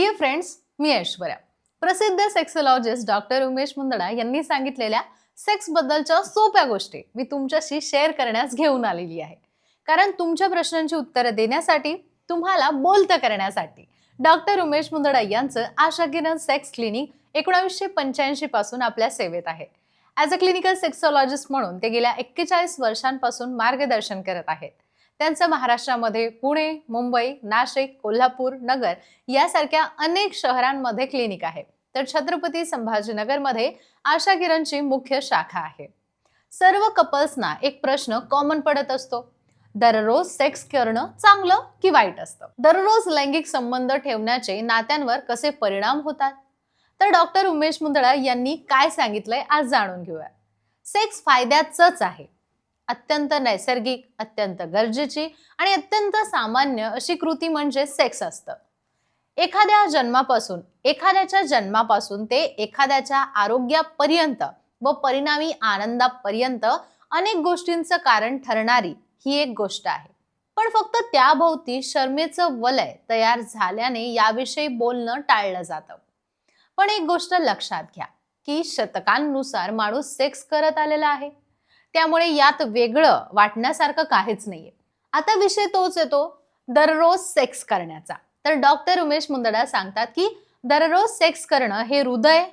Dear friends मी ऐश्वर्या. प्रसिद्ध sexologist doctor Umesh Mundada यांनी सांगितलेल्या सेक्स बद्दलच्या सोप्या गोष्टी मी तुमच्याशी शेअर करण्यास घेऊन आलेली आहे. कारण तुमच्या प्रश्नांची उत्तरं देण्यासाठी तुम्हाला बोलतं करण्यासाठी डॉक्टर उमेश मुंदडा यांचं आशा किरण सेक्स क्लिनिक एकोणावीसशे पंच्याऐंशी पासून आपल्या सेवेत आहे. ॲज अ क्लिनिकल सेक्सॉलॉजिस्ट म्हणून ते गेल्या एक्केचाळीस वर्षांपासून मार्गदर्शन करत आहेत. त्यांचं महाराष्ट्रामध्ये पुणे मुंबई नाशिक कोल्हापूर नगर यासारख्या अनेक शहरांमध्ये क्लिनिक आहे. तर छत्रपती संभाजीनगरमध्ये आशा किरणची मुख्य शाखा आहे. सर्व कपल्सना एक प्रश्न कॉमन पडत असतो. दररोज सेक्स करणं चांगलं की वाईट असतं? दररोज लैंगिक संबंध ठेवण्याचे नात्यांवर कसे परिणाम होतात? तर डॉक्टर उमेश मुंदळा यांनी काय सांगितलंय आज जाणून घेऊया. सेक्स फायद्याचंच आहे. अत्यंत नैसर्गिक अत्यंत गरजेची आणि अत्यंत सामान्य अशी कृती म्हणजे सेक्स असतं. एखाद्या जन्मापासून एखाद्याच्या जन्मापासून ते एखाद्याच्या आरोग्यापर्यंत व परिणामी आनंदापर्यंत अनेक गोष्टींचं कारण ठरणारी ही एक गोष्ट आहे. पण फक्त त्याभोवती शर्मेचं वलय तयार झाल्याने याविषयी बोलणं टाळलं जातं. पण एक गोष्ट लक्षात घ्या की शतकांनुसार माणूस सेक्स करत आलेला आहे. त्यामुळे यात वेगळं वाटण्यासारखं काहीच नाहीये. आता विषय तोच येतो दररोज सेक्स करण्याचा. तर डॉक्टर उमेश मुंदडा सांगतात की दररोज सेक्स करणं हे हृदय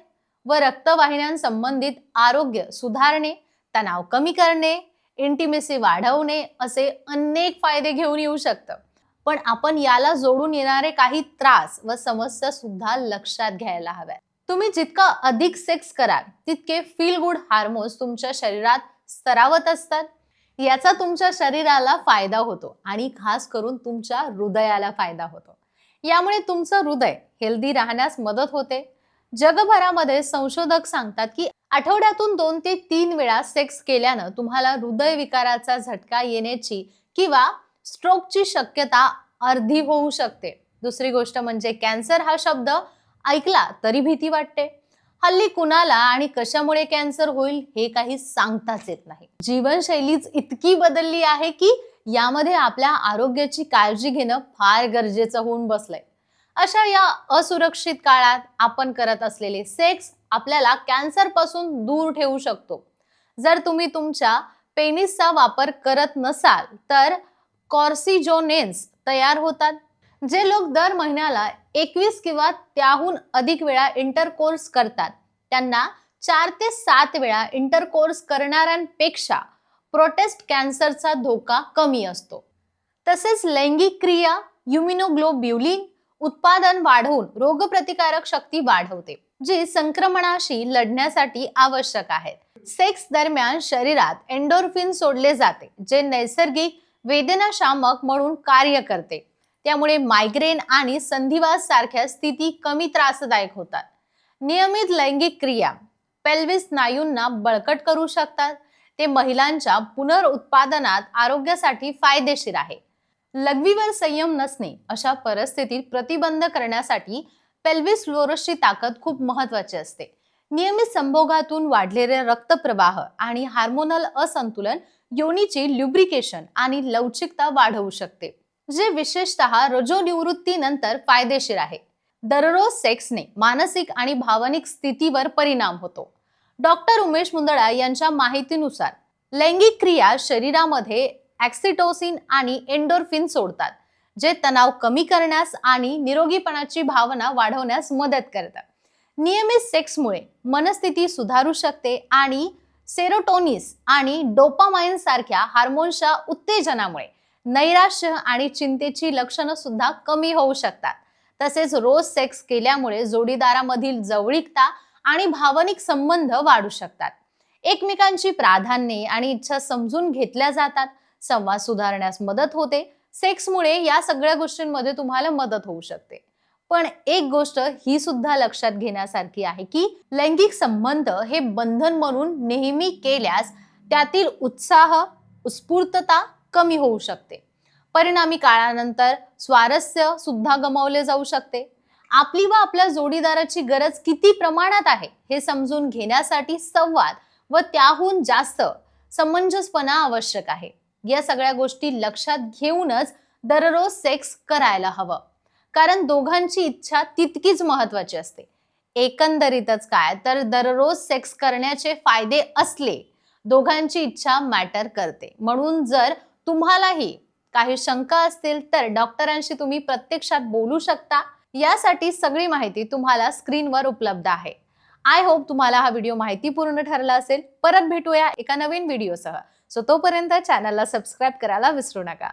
व रक्तवाहिन्यांसंबंधित आरोग्य सुधारणे तणाव कमी करणे इंटिमेसी वाढवणे असे अनेक फायदे घेऊन येऊ शकतं. पण आपण याला जोडून येणारे काही त्रास व समस्या सुद्धा लक्षात घ्यायला हव्यात. तुम्ही जितका अधिक सेक्स कराल तितके फील गुड हार्मोन्स तुमच्या शरीरात स्तरावत असतात. याचा तुमच्या शरीराला फायदा होतो आणि खास करून तुमच्या हृदयाला फायदा होतो. यामुळे तुमचं हृदय हेल्दी राहण्यास मदत होते. जगभरामध्ये संशोधक सांगतात की आठवड्यातून दोन ते तीन वेळा सेक्स केल्यानं तुम्हाला हृदयविकाराचा झटका येण्याची किंवा स्ट्रोकची शक्यता अर्धी होऊ शकते. दुसरी गोष्ट म्हणजे कॅन्सर हा शब्द ऐकला तरी भीती वाटते. हल्ली कुणाला आणि कशामुळे कॅन्सर होईल हे काही सांगताच येत नाही. जीवनशैलीच इतकी बदलली आहे की यामध्ये आपल्या आरोग्याची काळजी घेणं फार गरजेचं होऊन बसलंय. अशा या असुरक्षित काळात आपण करत असलेले सेक्स आपल्याला कॅन्सरपासून दूर ठेवू शकतो. जर तुम्ही तुमच्या पेनिसचा वापर करत नसाल तर कॉर्सिजोनेन्स तयार होतात. जे लोक दर महिन्याला एकवीस किंवा त्याहून अधिक वेळा इंटरकोर्स करतात त्यांना चार ते सात वेळा इंटरकोर्स करणाऱ्यांपेक्षा प्रोटेस्ट कॅन्सरचा धोका कमी असतो. तसेच लैंगिक क्रिया युमिनोग्लोब्युलिन उत्पादन वाढवून रोगप्रतिकारक शक्ती वाढवते जी संक्रमणाशी लढण्यासाठी आवश्यक आहेत सेक्स दरम्यान शरीरात एन्डोर्फिन सोडले जाते जे नैसर्गिक वेदनाशामक म्हणून कार्य करते. त्यामुळे मायग्रेन आणि संधिवास सारख्या स्थिती कमी त्रासदायक होतात. नियमित लैंगिक क्रिया पेल्विस स्नायूंना बळकट करू शकतात. ते महिलांच्या पुनरुत्पादनात आरोग्यासाठी फायदेशीर आहे. लघवीवर संयम नसणे अशा परिस्थितीत प्रतिबंध करण्यासाठी पेल्विस फ्लोरसची ताकद खूप महत्वाची असते. नियमित संभोगातून वाढलेले रक्तप्रवाह आणि हार्मोनल असंतुलन योनीची ल्युब्रिकेशन आणि लवचिकता वाढवू शकते. जे विशेषतः रजोनिवृत्तीनंतर फायदेशीर आहे. दररोज सेक्सने मानसिक आणि भावनिक स्थितीवर परिणाम होतो. डॉक्टर उमेश मुंदडा यांच्या माहितीनुसार लैंगिक क्रिया शरीरामध्ये ॲक्सिटोसिन आणि एंडोर्फिन सोडतात जे तणाव कमी करण्यास आणि निरोगीपणाची भावना वाढवण्यास मदत करतात. नियमित सेक्समुळे मनस्थिती सुधारू शकते आणि सेरोटोनिस आणि डोपामाइन सारख्या हार्मोन्सच्या उत्तेजनामुळे नैराश्य आणि चिंतेची लक्षणं सुद्धा कमी होऊ शकतात. तसेच रोज सेक्स केल्यामुळे जोडीदारामधील जवळीकता आणि भावनिक संबंध वाढू शकतात. एकमेकांची प्राधान्ये आणि इच्छा समजून घेतल्या जातात. संवाद सुधारण्यास मदत होते. सेक्समुळे या सगळ्या गोष्टींमध्ये तुम्हाला मदत होऊ शकते. पण एक गोष्ट ही सुद्धा लक्षात घेण्यासारखी आहे की लैंगिक संबंध हे बंधन म्हणून नेहमी केल्यास त्यातील उत्साह उत्स्फूर्तता कमी होऊ शकते. परिणामी काळानंतर स्वारस्य सुद्धा गमावले जाऊ शकते. आपली व आपल्या जोडीदाराची गरज किती प्रमाणात आहे हे समजून घेण्यासाठी संवाद व त्याहून जास्त समंजसपणा आवश्यक आहे. या सगळ्या गोष्टी लक्षात घेऊनच दररोज सेक्स करायला हवं. कारण दोघांची इच्छा तितकीच महत्वाची असते. एकंदरीतच काय तर दररोज सेक्स करण्याचे फायदे असले दोघांची इच्छा मॅटर करते. म्हणून जर तुम्हालाही काही शंका असतील तर डॉक्टरांशी तुम्ही प्रत्यक्षात बोलू शकता. यासाठी सगळी माहिती तुम्हाला स्क्रीनवर उपलब्ध आहे. आय होप तुम्हाला हा व्हिडिओ माहितीपूर्ण ठरला असेल. परत भेटूया एका नवीन व्हिडिओसह. सो तोपर्यंत चॅनलला सबस्क्राईब करायला विसरू नका.